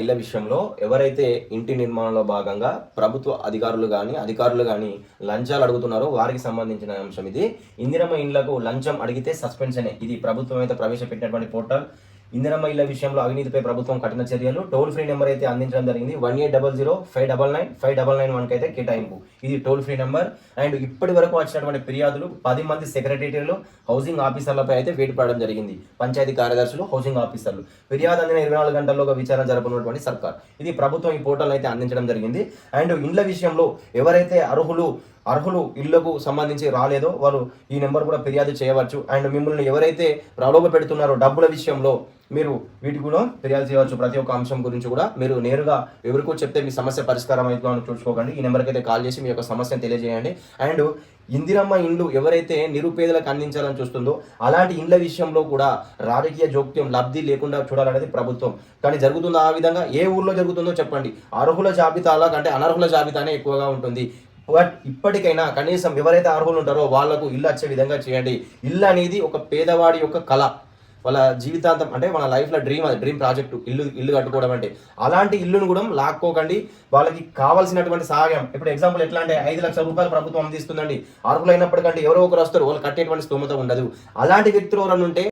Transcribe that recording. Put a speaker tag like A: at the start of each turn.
A: ఇళ్ళ విషయంలో ఎవరైతే ఇంటి నిర్మాణంలో భాగంగా ప్రభుత్వ అధికారులు కానీ అధికారులు కానీ లంచాలు అడుగుతున్నారో వారికి సంబంధించిన అంశం ఇది. ఇందిరమ్మ ఇండ్లకు లంచం అడిగితే సస్పెన్షనే. ఇది ప్రభుత్వం అయితే ప్రవేశపెట్టినటువంటి పోర్టల్. ఇందిరమ్మ ఇళ్ళ విషయంలో అవినీతిపై ప్రభుత్వం కఠిన చర్యలు. టోల్ ఫ్రీ నెంబర్ అయితే అందించడం జరిగింది. One eight double zero five double nine five double nine వన్కి అయితే కేటాయింపు. ఇది టోల్ ఫ్రీ నెంబర్. అండ్ ఇప్పటి వరకు వచ్చినటువంటి ఫిర్యాదులు పది మంది సెక్రటరీలు హౌసింగ్ ఆఫీసర్లపై అయితే వేటు పడడం జరిగింది. పంచాయతీ కార్యదర్శులు హౌసింగ్ ఆఫీసర్లు. ఫిర్యాదు అందిన ఇరవై నాలుగు గంటల్లోగా విచారణ జరపనున్నటువంటి సర్కార్. ఇది ప్రభుత్వం ఈ పోర్టల్ అయితే అందించడం జరిగింది. అండ్ ఇండ్ల విషయంలో ఎవరైతే అర్హులు అర్హులు ఇళ్ళకు సంబంధించి రాలేదో వారు ఈ నెంబర్ కూడా ఫిర్యాదు చేయవచ్చు. అండ్ మిమ్మల్ని ఎవరైతే ప్రలోభ పెడుతున్నారో డబ్బుల విషయంలో మీరు వీటి కూడా ఫిర్యాదు చేయవచ్చు. ప్రతి ఒక్క అంశం గురించి కూడా మీరు నేరుగా ఎవరికో చెప్తే మీ సమస్య పరిష్కారం అవుతుందని చూసుకోకండి. ఈ నెంబర్కి అయితే కాల్ చేసి మీ యొక్క సమస్యను తెలియజేయండి. అండ్ ఇందిరమ్మ ఇండ్లు ఎవరైతే నిరుపేదలకు అందించాలని చూస్తుందో అలాంటి ఇండ్ల విషయంలో కూడా రాజకీయ జోక్యం లబ్ధి లేకుండా చూడాలనేది ప్రభుత్వం. కానీ జరుగుతుందో ఆ విధంగా? ఏ ఊర్లో జరుగుతుందో చెప్పండి. అర్హుల జాబితాలో కంటే అనర్హుల జాబితానే ఎక్కువగా ఉంటుంది. బట్ ఇప్పటికైనా కనీసం ఎవరైతే అర్హులు ఉంటారో వాళ్ళకు ఇల్లు వచ్చే విధంగా చేయండి. ఇల్లు అనేది ఒక పేదవాడి యొక్క కళ. వాళ్ళ జీవితాంతం అంటే మన లైఫ్లో డ్రీమ్ అది డ్రీమ్ ప్రాజెక్టు ఇల్లు ఇల్లు కట్టుకోవడం అంటే. అలాంటి ఇల్లును కూడా లాక్కోకండి. వాళ్ళకి కావాల్సినటువంటి సహాయం ఇప్పుడు ఎగ్జాంపుల్ ఎట్లా అంటే ఐదు లక్షల రూపాయలు ప్రభుత్వం అందిస్తుందండి. అర్హులైనప్పటికంటే ఎవరో ఒకరు వస్తారు. వాళ్ళు కట్టేటువంటి స్తోమత ఉండదు. అలాంటి వ్యక్తులు ఎవరైనా ఉంటే